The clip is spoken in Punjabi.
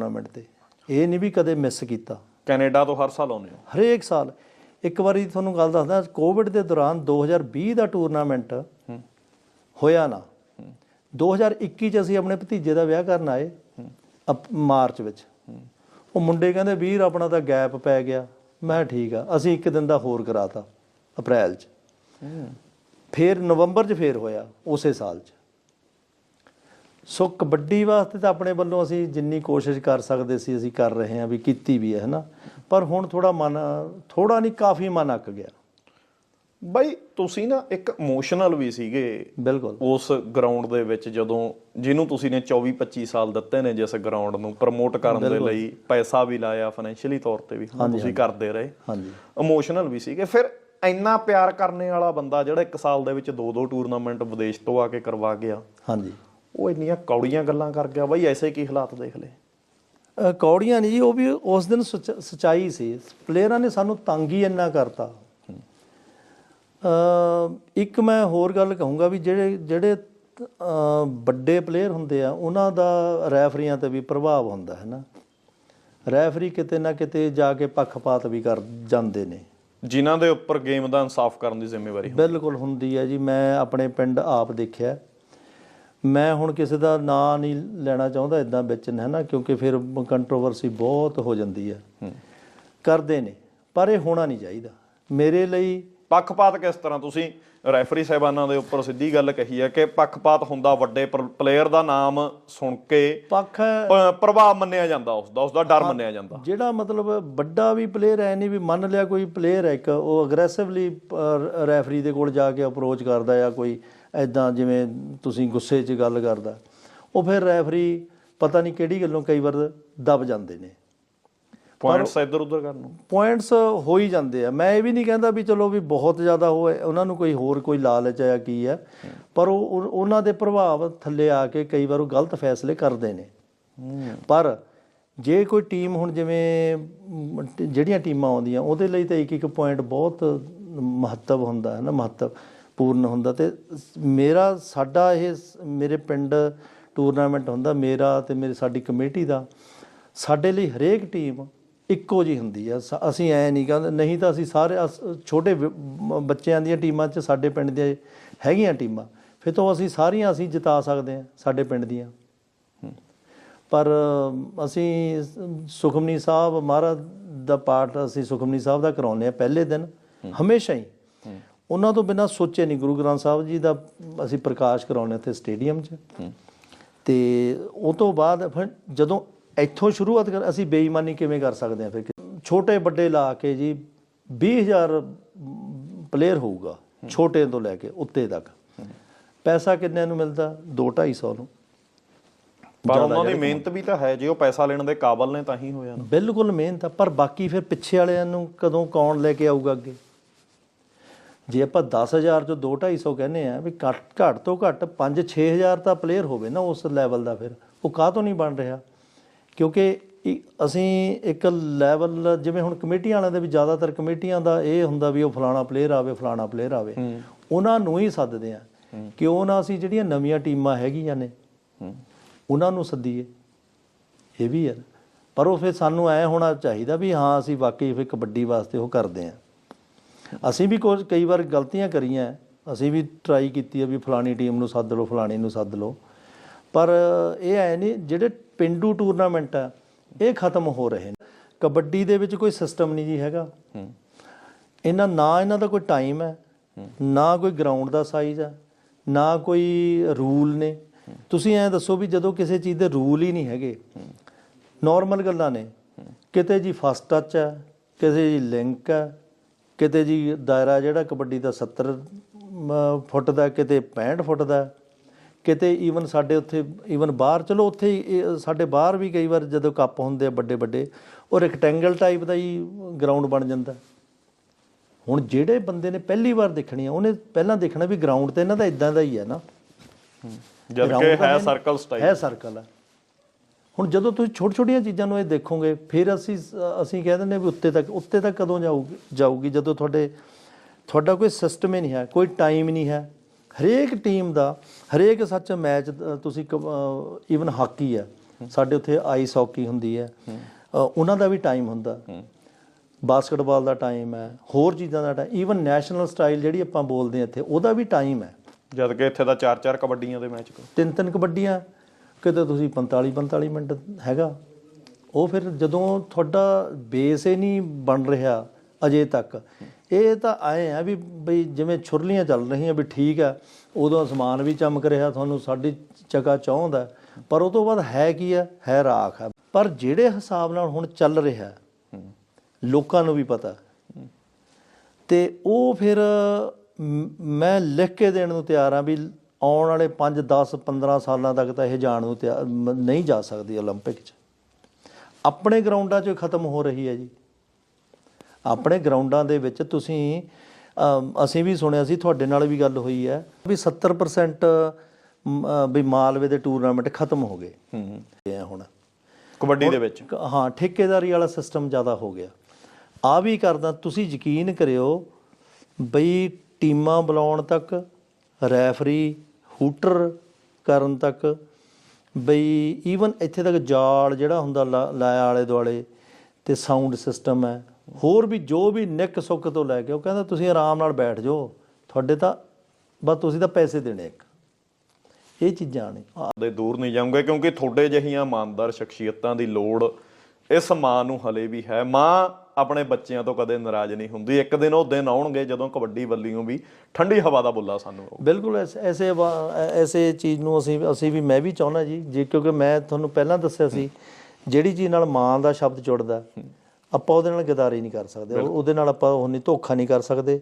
ਟੂਰਨਾਮੈਂਟ ਤੇ। ਇਹ ਨਹੀਂ ਵੀ ਕਦੇ ਮਿਸ ਕੀਤਾ। ਕੈਨੇਡਾ ਤੋਂ ਹਰ ਸਾਲ ਆਉਂਦੇ ਹੋ ਹਰੇਕ ਸਾਲ। ਇੱਕ ਵਾਰੀ ਤੁਹਾਨੂੰ ਗੱਲ ਦੱਸਦਾ ਕੋਵਿਡ ਦੇ ਦੌਰਾਨ 2020 ਦਾ ਟੂਰਨਾਮੈਂਟ ਹੋਇਆ ਨਾ। 2021 ਚ ਅਸੀਂ ਆਪਣੇ ਭਤੀਜੇ ਦਾ ਵਿਆਹ ਕਰਨ ਆਏ ਮਾਰਚ ਵਿੱਚ। ਉਹ ਮੁੰਡੇ ਕਹਿੰਦੇ ਵੀਰ ਆਪਣਾ ਤਾਂ ਗੈਪ ਪੈ ਗਿਆ। ਮੈਂ ਠੀਕ ਆ ਅਸੀਂ ਇੱਕ ਦਿਨ ਦਾ ਹੋਰ ਕਰਾਤਾ ਅਪ੍ਰੈਲ ਚ। ਫਿਰ ਨਵੰਬਰ ਚ ਫੇਰ ਹੋਇਆ ਉਸੇ ਸਾਲ ਚ। ਸੋ ਕਬੱਡੀ ਵਾਸਤੇ ਤਾਂ ਆਪਣੇ ਵੱਲੋਂ ਅਸੀਂ ਜਿੰਨੀ ਕੋਸ਼ਿਸ਼ ਕਰ ਸਕਦੇ ਸੀ ਅਸੀਂ ਕਰ ਰਹੇ ਹਾਂ ਵੀ ਕੀਤੀ ਵੀ ਹੈ ਹਨਾ? ਪਰ ਹੁਣ ਥੋੜਾ ਮਨ ਥੋੜਾ ਨਹੀਂ ਕਾਫੀ ਮਨ ਅੱਕ ਗਿਆ। ਬਾਈ ਤੁਸੀਂ ਨਾ ਇੱਕ ਇਮੋਸ਼ਨਲ ਵੀ ਸੀਗੇ। ਬਿਲਕੁਲ। ਉਸ ਗਰਾਊਂਡ ਦੇ ਵਿੱਚ ਜਦੋਂ ਜਿਹਨੂੰ ਤੁਸੀਂ ਨੇ 24 25 ਸਾਲ ਦਿੱਤੇ ਨੇ ਜਿਸ ਗਰਾਊਂਡ ਨੂੰ ਪ੍ਰਮੋਟ ਕਰਨ ਦੇ ਲਈ ਪੈਸਾ ਵੀ ਲਾਇਆ ਫਾਈਨੈਂਸ਼ੀਅਲੀ ਤੌਰ ਤੇ ਵੀ ਤੁਸੀਂ ਕਰਦੇ ਰਹੇ। ਹਾਂਜੀ। ਇਮੋਸ਼ਨਲ ਵੀ ਸੀਗੇ। ਫਿਰ ਇੰਨਾ ਪਿਆਰ ਕਰਨੇ ਵਾਲਾ ਬੰਦਾ ਜਿਹੜਾ ਇੱਕ ਸਾਲ ਦੇ ਵਿੱਚ ਦੋ ਦੋ ਟੂਰਨਾਮੈਂਟ ਵਿਦੇਸ਼ ਤੋਂ ਆ ਕੇ ਕਰਵਾ ਗਿਆ। ਹਾਂਜੀ। ਉਹ ਇੰਨੀਆਂ ਕੌੜੀਆਂ ਗੱਲਾਂ ਕਰ ਗਿਆ ਬਾਈ ਐਸੇ ਕੀ ਹਾਲਾਤ ਦੇਖ ਲਏ? ਅ, ਕੌੜੀਆਂ ਨਹੀਂ ਜੀ ਉਹ ਵੀ ਉਸ ਦਿਨ ਸਚਾਈ ਸੀ। ਪਲੇਅਰਾਂ ਨੇ ਸਾਨੂੰ ਤੰਗ ਹੀ ਇੰਨਾ ਕਰਤਾ। ਅ, ਇੱਕ ਮੈਂ ਹੋਰ ਗੱਲ ਕਹੂੰਗਾ ਵੀ ਜਿਹੜੇ ਜਿਹੜੇ ਵੱਡੇ ਪਲੇਅਰ ਹੁੰਦੇ ਆ ਉਹਨਾਂ ਦਾ ਰੈਫਰੀਆਂ ਤੇ ਵੀ ਪ੍ਰਭਾਵ ਹੁੰਦਾ ਹੈ ਨਾ? ਰੈਫਰੀ ਕਿਤੇ ਨਾ ਕਿਤੇ ਜਾ ਕੇ ਪੱਖਪਾਤ ਵੀ ਕਰ ਜਾਂਦੇ ਨੇ। ਜਿਨ੍ਹਾਂ ਦੇ ਉੱਪਰ ਗੇਮ ਦਾ ਇਨਸਾਫ ਕਰਨ ਦੀ ਜ਼ਿੰਮੇਵਾਰੀ ਬਿਲਕੁਲ ਹੁੰਦੀ ਹੈ ਜੀ। ਮੈਂ ਆਪਣੇ ਪਿੰਡ ਆਪ ਦੇਖਿਆ। ਮੈਂ ਹੁਣ ਕਿਸੇ ਦਾ ਨਾਂ ਨਹੀਂ ਲੈਣਾ ਚਾਹੁੰਦਾ ਇਦਾਂ ਵਿੱਚ ਹੈ ਨਾ? ਕਿਉਂਕਿ ਫਿਰ ਕੰਟਰੋਵਰਸੀ ਬਹੁਤ ਹੋ ਜਾਂਦੀ ਹੈ। ਕਰਦੇ ਨੇ ਪਰ ਇਹ ਹੋਣਾ ਨਹੀਂ ਚਾਹੀਦਾ। ਮੇਰੇ ਲਈ ਪੱਖਪਾਤ ਕਿਸ ਤਰ੍ਹਾਂ? ਤੁਸੀਂ ਰੈਫਰੀ ਸਾਹਿਬਾਨਾਂ ਦੇ ਉੱਪਰ ਸਿੱਧੀ ਗੱਲ ਕਹੀ ਹੈ ਕਿ ਪੱਖਪਾਤ ਹੁੰਦਾ ਵੱਡੇ ਪਲੇਅਰ ਦਾ ਨਾਮ ਸੁਣ ਕੇ ਪੱਖ ਪ੍ਰਭਾਵ ਮੰਨਿਆ ਜਾਂਦਾ ਉਸ ਦਾ ਉਸ ਦਾ ਡਰ ਮੰਨਿਆ ਜਾਂਦਾ। ਜਿਹੜਾ ਮਤਲਬ ਵੱਡਾ ਵੀ ਪਲੇਅਰ ਹੈ ਨਹੀਂ ਵੀ ਮੰਨ ਲਿਆ ਕੋਈ ਪਲੇਅਰ ਹੈ ਇੱਕ ਉਹ ਅਗਰੈਸਿਵਲੀ ਰੈਫਰੀ ਦੇ ਕੋਲ ਜਾ ਕੇ ਅਪਰੋਚ ਕਰਦਾ ਜਾਂ ਕੋਈ। ਐਦਾਂ ਜਿਵੇਂ ਤੁਸੀਂ ਗੁੱਸੇ 'ਚ ਗੱਲ ਕਰਦਾ ਉਹ ਫਿਰ ਰੈਫਰੀ ਪਤਾ ਨਹੀਂ ਕਿਹੜੀ ਗੱਲੋਂ ਕਈ ਵਾਰ ਦਬ ਜਾਂਦੇ ਨੇ। ਪੁਆਇੰਟਸ ਇੱਧਰ ਉੱਧਰ ਕਰਨ ਨੂੰ। ਪੁਆਇੰਟਸ ਹੋ ਹੀ ਜਾਂਦੇ ਆ। ਮੈਂ ਇਹ ਵੀ ਨਹੀਂ ਕਹਿੰਦਾ ਵੀ ਚਲੋ ਵੀ ਬਹੁਤ ਜ਼ਿਆਦਾ ਹੋਏ ਉਹਨਾਂ ਨੂੰ ਕੋਈ ਹੋਰ ਕੋਈ ਲਾਲਚ ਆ ਕੀ ਹੈ ਪਰ ਉਹ ਉਹ- ਉਹਨਾਂ ਦੇ ਪ੍ਰਭਾਵ ਥੱਲੇ ਆ ਕੇ ਕਈ ਵਾਰ ਉਹ ਗਲਤ ਫੈਸਲੇ ਕਰਦੇ ਨੇ। ਪਰ ਜੇ ਕੋਈ ਟੀਮ ਹੁਣ ਜਿਵੇਂ ਜਿਹੜੀਆਂ ਟੀਮਾਂ ਆਉਂਦੀਆਂ ਉਹਦੇ ਲਈ ਤਾਂ ਇੱਕ ਇੱਕ ਪੁਆਇੰਟ ਬਹੁਤ ਮਹੱਤਵ ਹੁੰਦਾ ਹੈ ਨਾ ਮਹੱਤਵਪੂਰਨ ਹੁੰਦਾ ਤੇ ਮੇਰਾ ਸਾਡਾ ਇਹ ਮੇਰੇ ਪਿੰਡ ਟੂਰਨਾਮੈਂਟ ਹੁੰਦਾ ਮੇਰਾ ਤੇ ਮੇਰੀ ਸਾਡੀ ਕਮੇਟੀ ਦਾ ਸਾਡੇ ਲਈ ਹਰੇਕ ਟੀਮ ਇੱਕੋ ਜੀ ਹੁੰਦੀ ਆ। ਅਸੀਂ ਐ ਨਹੀਂ ਕਹਿੰਦੇ ਨਹੀਂ ਤਾਂ ਅਸੀਂ ਸਾਰੇ ਛੋਟੇ ਬੱਚਿਆਂ ਦੀਆਂ ਟੀਮਾਂ 'ਚ ਸਾਡੇ ਪਿੰਡ ਦੀਆਂ ਹੈਗੀਆਂ ਟੀਮਾਂ ਫਿਰ ਤੋਂ ਅਸੀਂ ਸਾਰੀਆਂ ਅਸੀਂ ਜਿਤਾ ਸਕਦੇ ਹਾਂ ਸਾਡੇ ਪਿੰਡ ਦੀਆਂ। ਪਰ ਅਸੀਂ ਸੁਖਮਨੀ ਸਾਹਿਬ ਮਹਾਰਾਜ ਦਾ ਪਾਠ ਅਸੀਂ ਸੁਖਮਨੀ ਸਾਹਿਬ ਦਾ ਕਰਾਉਂਦੇ ਆ ਪਹਿਲੇ ਦਿਨ ਹਮੇਸ਼ਾ ਹੀ। ਉਹਨਾਂ ਤੋਂ ਬਿਨਾਂ ਸੋਚੇ ਨਹੀਂ। ਗੁਰੂ ਗ੍ਰੰਥ ਸਾਹਿਬ ਜੀ ਦਾ ਅਸੀਂ ਪ੍ਰਕਾਸ਼ ਕਰਾਉਂਦੇ ਉੱਥੇ ਸਟੇਡੀਅਮ 'ਚ। ਤੇ ਉਹ ਤੋਂ ਬਾਅਦ ਫਿਰ ਜਦੋਂ ਇੱਥੋਂ ਸ਼ੁਰੂਆਤ ਕਰ ਅਸੀਂ ਬੇਈਮਾਨੀ ਕਿਵੇਂ ਕਰ ਸਕਦੇ ਹਾਂ ਫਿਰ? ਛੋਟੇ ਵੱਡੇ ਲਾ ਕੇ ਜੀ 20000 ਪਲੇਅਰ ਹੋਊਗਾ ਛੋਟੇ ਤੋਂ ਲੈ ਕੇ ਉੱਤੇ ਤੱਕ। ਪੈਸਾ ਕਿੰਨੇ ਨੂੰ ਮਿਲਦਾ? 2 250 ਨੂੰ। ਪਰ ਉਹਨਾਂ ਦੀ ਮਿਹਨਤ ਵੀ ਤਾਂ ਹੈ। ਜੇ ਉਹ ਪੈਸਾ ਲੈਣ ਦੇ ਕਾਬਲ ਨੇ ਤਾਂ ਹੀ ਹੋਇਆ ਬਿਲਕੁਲ ਮਿਹਨਤ ਆ ਪਰ ਬਾਕੀ ਫਿਰ ਪਿੱਛੇ ਵਾਲਿਆਂ ਨੂੰ ਕਦੋਂ ਕੌਣ ਲੈ ਕੇ ਆਊਗਾ ਅੱਗੇ? ਜੇ ਆਪਾਂ 10000 ਚੋਂ 2 250 ਕਹਿੰਦੇ ਆ ਵੀ ਘੱਟ ਘੱਟ ਤੋਂ ਘੱਟ 5 6000 ਤਾਂ ਪਲੇਅਰ ਹੋਵੇ ਨਾ ਉਸ ਲੈਵਲ ਦਾ ਫਿਰ। ਉਹ ਕਾਹ ਤੋਂ ਨਹੀਂ ਬਣ ਰਿਹਾ? ਕਿਉਂਕਿ ਅਸੀਂ ਇੱਕ ਲੈਵਲ ਜਿਵੇਂ ਹੁਣ ਕਮੇਟੀਆਂ ਵਾਲਿਆਂ ਦੇ ਵੀ ਜ਼ਿਆਦਾਤਰ ਕਮੇਟੀਆਂ ਦਾ ਇਹ ਹੁੰਦਾ ਵੀ ਉਹ ਫਲਾਣਾ ਪਲੇਅਰ ਆਵੇ ਫਲਾਣਾ ਪਲੇਅਰ ਆਵੇ। ਉਹਨਾਂ ਨੂੰ ਹੀ ਸੱਦਦੇ ਆ ਕਿਉਂ ਨਾ ਅਸੀਂ ਜਿਹੜੀਆਂ ਨਵੀਆਂ ਟੀਮਾਂ ਹੈਗੀਆਂ ਨੇ ਉਹਨਾਂ ਨੂੰ ਸੱਦੀਏ। ਇਹ ਵੀ ਹੈ। ਪਰ ਉਹ ਫਿਰ ਸਾਨੂੰ ਐ ਹੋਣਾ ਚਾਹੀਦਾ ਵੀ ਹਾਂ ਅਸੀਂ ਵਾਕਈ ਫਿਰ ਕਬੱਡੀ ਵਾਸਤੇ ਉਹ ਕਰਦੇ ਆ ਅਸੀਂ ਵੀ ਕੁਝ ਕਈ ਵਾਰ ਗਲਤੀਆਂ ਕਰੀਆਂ। ਅਸੀਂ ਵੀ ਟਰਾਈ ਕੀਤੀ ਹੈ ਵੀ ਫਲਾਣੀ ਟੀਮ ਨੂੰ ਸੱਦ ਲਓ ਫਲਾਣੀ ਨੂੰ ਸੱਦ ਲਓ। ਪਰ ਇਹ ਐ ਨਹੀਂ ਜਿਹੜੇ ਪਿੰਡੂ ਟੂਰਨਾਮੈਂਟ ਆ ਇਹ ਖਤਮ ਹੋ ਰਹੇ ਨੇ। ਕਬੱਡੀ ਦੇ ਵਿੱਚ ਕੋਈ ਸਿਸਟਮ ਨਹੀਂ ਜੀ ਹੈਗਾ। ਇਹਨਾਂ ਨਾ ਇਹਨਾਂ ਦਾ ਕੋਈ ਟਾਈਮ ਹੈ ਨਾ ਕੋਈ ਗਰਾਊਂਡ ਦਾ ਸਾਈਜ਼ ਹੈ ਨਾ ਕੋਈ ਰੂਲ ਨੇ। ਤੁਸੀਂ ਐਂ ਦੱਸੋ ਵੀ ਜਦੋਂ ਕਿਸੇ ਚੀਜ਼ ਦੇ ਰੂਲ ਹੀ ਨਹੀਂ ਹੈਗੇ ਨਾਰਮਲ ਗੱਲਾਂ ਨੇ। ਕਿਤੇ ਜੀ ਫਸਟ ਟੱਚ ਹੈ ਕਿਸੇ ਜੀ ਲਿੰਕ ਹੈ ਕਿਤੇ ਜੀ ਦਾਇਰਾ ਜਿਹੜਾ ਕਬੱਡੀ ਦਾ 70 ਮ, ਫੁੱਟ ਦਾ ਕਿਤੇ 65 ਫੁੱਟ ਦਾ ਕਿਤੇ ਈਵਨ ਸਾਡੇ ਉੱਥੇ ਈਵਨ ਬਾਹਰ ਚਲੋ ਉੱਥੇ ਸਾਡੇ ਬਾਹਰ ਵੀ ਕਈ ਵਾਰ ਜਦੋਂ ਕੱਪ ਹੁੰਦੇ ਆ ਵੱਡੇ ਵੱਡੇ ਉਹ ਰੈਕਟੈਂਗਲ ਟਾਈਪ ਦਾ ਹੀ ਗਰਾਊਂਡ ਬਣ ਜਾਂਦਾ। ਹੁਣ ਜਿਹੜੇ ਬੰਦੇ ਨੇ ਪਹਿਲੀ ਵਾਰ ਦੇਖਣੀ ਆ ਉਹਨੇ ਪਹਿਲਾਂ ਦੇਖਣਾ ਵੀ ਗਰਾਊਂਡ ਤੇ ਇਹਨਾਂ ਦਾ ਇਦਾਂ ਦਾ ਹੀ ਹੈ ਨਾ। ਜਦ ਕਿ ਹੈ ਸਰਕਲ ਸਟਾਈਲ ਹੈ ਸਰਕਲ ਹੈ ਹੁਣ ਜਦੋਂ ਤੁਸੀਂ ਛੋਟੀ ਛੋਟੀਆਂ ਚੀਜ਼ਾਂ ਨੂੰ ਇਹ ਦੇਖੋਗੇ ਫਿਰ ਅਸੀਂ ਅਸੀਂ ਕਹਿ ਦਿੰਦੇ ਹਾਂ ਵੀ ਉੱਤੇ ਤੱਕ ਉੱਤੇ ਤੱਕ ਕਦੋਂ ਜਾਊਗੀ ਜਾਊਗੀ? ਜਦੋਂ ਤੁਹਾਡੇ ਤੁਹਾਡਾ ਕੋਈ ਸਿਸਟਮ ਹੀ ਨਹੀਂ ਹੈ ਕੋਈ ਟਾਈਮ ਨਹੀਂ ਹੈ। ਹਰੇਕ ਟੀਮ ਦਾ ਹਰੇਕ ਸੱਚ ਮੈਚ ਤੁਸੀਂ ਈਵਨ ਹਾਕੀ ਹੈ। ਸਾਡੇ ਉੱਥੇ ਆਈਸ ਹਾਕੀ ਹੁੰਦੀ ਹੈ। ਉਹਨਾਂ ਦਾ ਵੀ ਟਾਈਮ ਹੁੰਦਾ। ਬਾਸਕਟਬਾਲ ਦਾ ਟਾਈਮ ਹੈ ਹੋਰ ਚੀਜ਼ਾਂ ਦਾ ਟਾਈਮ ਈਵਨ ਨੈਸ਼ਨਲ ਸਟਾਈਲ ਜਿਹੜੀ ਆਪਾਂ ਬੋਲਦੇ ਹਾਂ ਇੱਥੇ ਉਹਦਾ ਵੀ ਟਾਈਮ ਹੈ। ਜਦ ਕਿ ਇੱਥੇ ਦਾ ਚਾਰ ਚਾਰ ਕਬੱਡੀਆਂ ਦੇ ਮੈਚ ਤਿੰਨ ਤਿੰਨ ਕਬੱਡੀਆਂ ਕਿਤੇ ਤੁਸੀਂ 45 45 ਮਿੰਟ ਹੈਗਾ। ਉਹ ਫਿਰ ਜਦੋਂ ਤੁਹਾਡਾ ਬੇਸ ਹੀ ਨਹੀਂ ਬਣ ਰਿਹਾ ਅਜੇ ਤੱਕ, ਇਹ ਤਾਂ ਆਏ ਆ ਵੀ ਬਈ ਜਿਵੇਂ ਛੁਰਲੀਆਂ ਚੱਲ ਰਹੀਆਂ ਵੀ ਠੀਕ ਆ, ਉਦੋਂ ਅਸਮਾਨ ਵੀ ਚਮਕ ਰਿਹਾ, ਤੁਹਾਨੂੰ ਸਾਡੀ ਚਕਾ ਚਾਹੁੰਦਾ ਪਰ ਉਹ ਤੋਂ ਬਾਅਦ ਹੈ ਕੀ ਆ? ਹੈ ਰਾਖ ਆ। ਪਰ ਜਿਹੜੇ ਹਿਸਾਬ ਨਾਲ ਹੁਣ ਚੱਲ ਰਿਹਾ, ਲੋਕਾਂ ਨੂੰ ਵੀ ਪਤਾ। ਤੇ ਉਹ ਫਿਰ ਮੈਂ ਲਿਖ ਕੇ ਦੇਣ ਨੂੰ ਤਿਆਰ ਆ ਵੀ ਆਉਣ ਵਾਲੇ 5 10 15 ਸਾਲਾਂ ਤੱਕ ਤਾਂ ਇਹ ਜਾਣ ਨੂੰ ਤਿਆਰ ਮ- ਨਹੀਂ ਜਾ ਸਕਦੀ 올림픽 'ਚ ਆਪਣੇ ਗਰਾਊਂਡਾਂ 'ਚ ਹੀ ਖਤਮ ਹੋ ਰਹੀ ਹੈ ਜੀ ਆਪਣੇ ਗਰਾਊਂਡਾਂ ਦੇ ਵਿੱਚ ਤੁਸੀਂ ਅਮ, ਅਸੀਂ ਵੀ ਸੁਣਿਆ ਸੀ ਤੁਹਾਡੇ ਨਾਲ ਵੀ ਗੱਲ ਹੋਈ ਹੈ ਵੀ 70% ਮ, ਅ, ਵੀ ਮਾਲਵੇ ਦੇ ਟੂਰਨਾਮੈਂਟ ਖਤਮ ਹੋ ਗਏ ਹੂੰ ਇਹ ਆ ਹੁਣ ਕਬੱਡੀ ਦੇ ਵਿੱਚ ਕ- ਹਾਂ ਠੇਕੇਦਾਰੀ ਵਾਲਾ ਸਿਸਟਮ ਜ਼ਿਆਦਾ ਹੋ ਗਿਆ ਆ ਵੀ ਕਰਦਾ ਤੁਸੀਂ ਯਕੀਨ ਕਰਿਓ ਬਈ ਟੀਮਾਂ ਬੁਲਾਉਣ ਤੱਕ ਰੈਫਰੀ ਹੂਟਰ ਕਰਨ ਤੱਕ ਬਈ ਈਵਨ ਇੱਥੇ ਤੱਕ ਜਾਲ ਜਿਹੜਾ ਹੁੰਦਾ ਲਾ- ਲਾਇਆ ਆਲੇ ਦੁਆਲੇ ਤੇ ਸਾਊਂਡ ਸਿਸਟਮ ਹੈ। ਹੋਰ ਵੀ ਜੋ ਵੀ ਨਿੱਕ ਸੁੱਕ ਤੋਂ ਲੈ ਕੇ ਉਹ ਕਹਿੰਦਾ ਤੁਸੀਂ ਆਰਾਮ ਨਾਲ ਬੈਠ ਜਾਓ, ਤੁਹਾਡੇ ਤਾਂ ਬਸ ਤੁਸੀਂ ਤਾਂ ਪੈਸੇ ਦੇਣੇ ਇੱਕ। ਇਹ ਚੀਜ਼ਾਂ ਨੇ। ਆ- ਦੇ ਦੂਰ ਨਹੀਂ ਜਾਊਂਗੇ ਕਿਉਂਕਿ ਤੁਹਾਡੇ ਜਹੀਆਂ ਇਮਾਨਦਾਰ ਸ਼ਖਸੀਅਤਾਂ ਦੀ ਲੋੜ ਇਸ ਮਾਂ ਨੂੰ ਹਲੇ ਵੀ ਹੈ। ਮਾਂ ਆਪਣੇ ਬੱਚਿਆਂ ਤੋਂ ਕਦੇ ਨਾਰਾਜ਼ ਨਹੀਂ ਹੁੰਦੀ। ਇੱਕ ਦਿਨ ਉਹ ਦਿਨ ਆਉਣਗੇ ਜਦੋਂ ਕਬੱਡੀ ਵੱਲੀਓਂ ਵੀ ਠੰਡੀ ਹਵਾ ਦਾ ਬੁੱਲਾ ਸਾਨੂੰ। ਬਿਲਕੁਲ ਐਸ- ਐਸੇ ਚੀਜ਼ ਨੂੰ ਅਸੀਂ ਅਸੀਂ ਵੀ ਮੈਂ ਵੀ ਚਾਹੁੰਦਾ ਜੀ ਜੇ ਕਿਉਂਕਿ ਮੈਂ ਤੁਹਾਨੂੰ ਪਹਿਲਾਂ ਦੱਸਿਆ ਸੀ ਜਿਹੜੀ ਚੀਜ਼ ਨਾਲ ਮਾਂ ਦਾ ਸ਼ਬਦ ਜੁੜਦਾ ਆਪਾਂ ਉਹਦੇ ਨਾਲ ਗਦਾਰੀ ਨਹੀਂ ਕਰ ਸਕਦੇ। ਉਹ- ਉਹਦੇ ਨਾਲ ਆਪਾਂ ਉਹ ਨਹੀਂ ਧੋਖਾ ਨਹੀਂ ਕਰ ਸਕਦੇ।